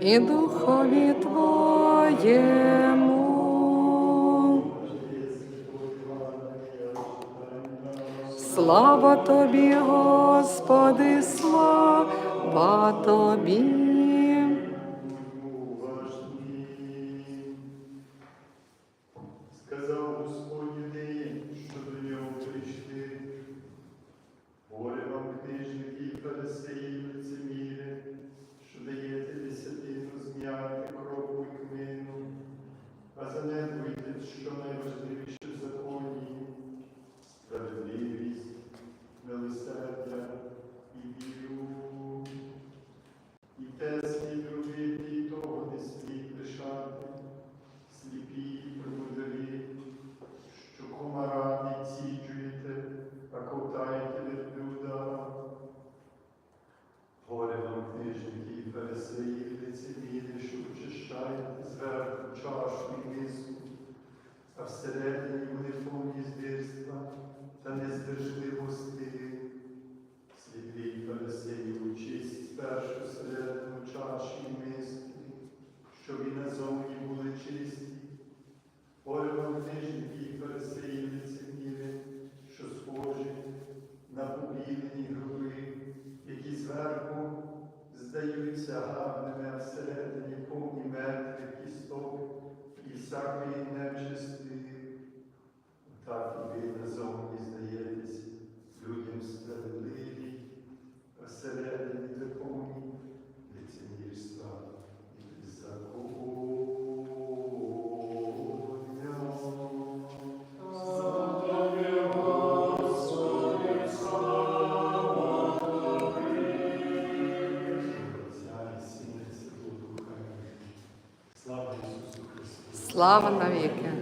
і духові Твоєму. Слава Тобі, Господи, слава Тобі. цьому були чисті, полівантижники і пересиївниці міри, що схожі на побілені груди, які зверху здаються гарними, а всередині повні мертвих кісток і всякої нечисти. Так і ви назовні здаєтесь людям справедливим. слава навіки.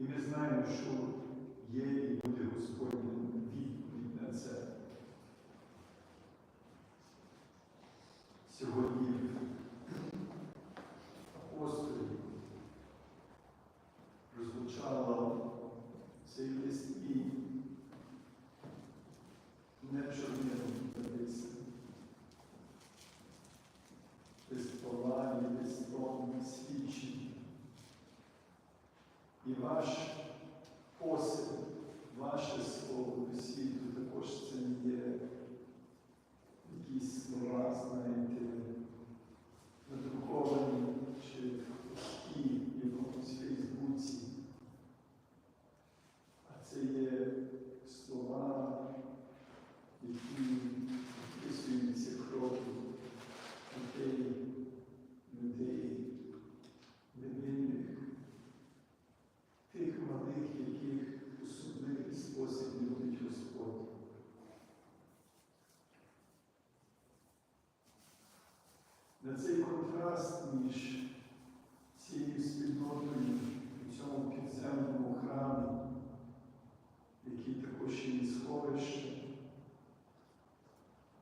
І ми знаємо, що є і буде Господь. much. на цей контраст між цією спільнотою у цьому підземному храмі, який також і сховище,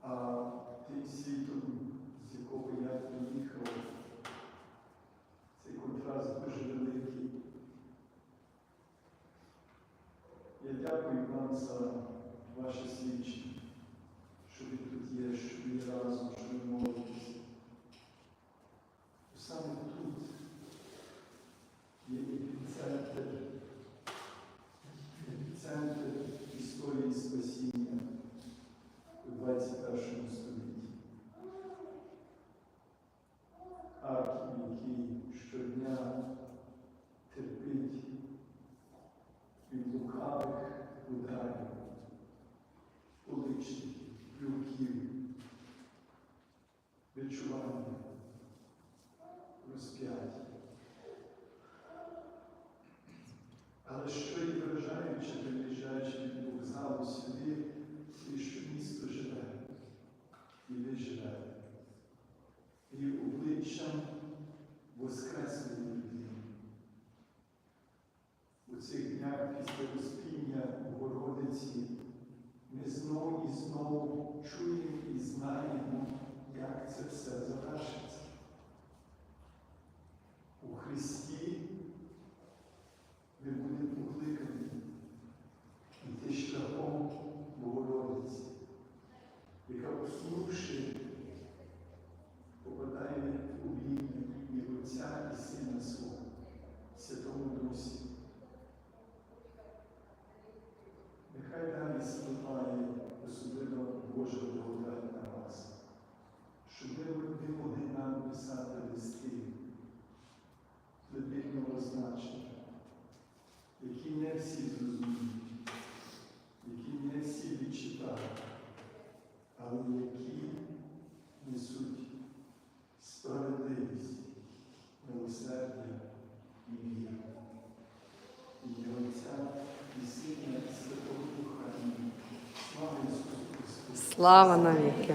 а тим світом, з якого я приїхав, цей контраст дуже великий. Я дякую вам за. Luci, Luciu, Viciuvaniu. ми знову і знову чуємо і знаємо, як це все завершиться. У Христі. не всі зрозуміють, які не всі відчитають, але які несуть справедливість, милосердя і віру. І Отця, і Сина, і Святого Духа. Слава Ісусу Христу! Слава навіки!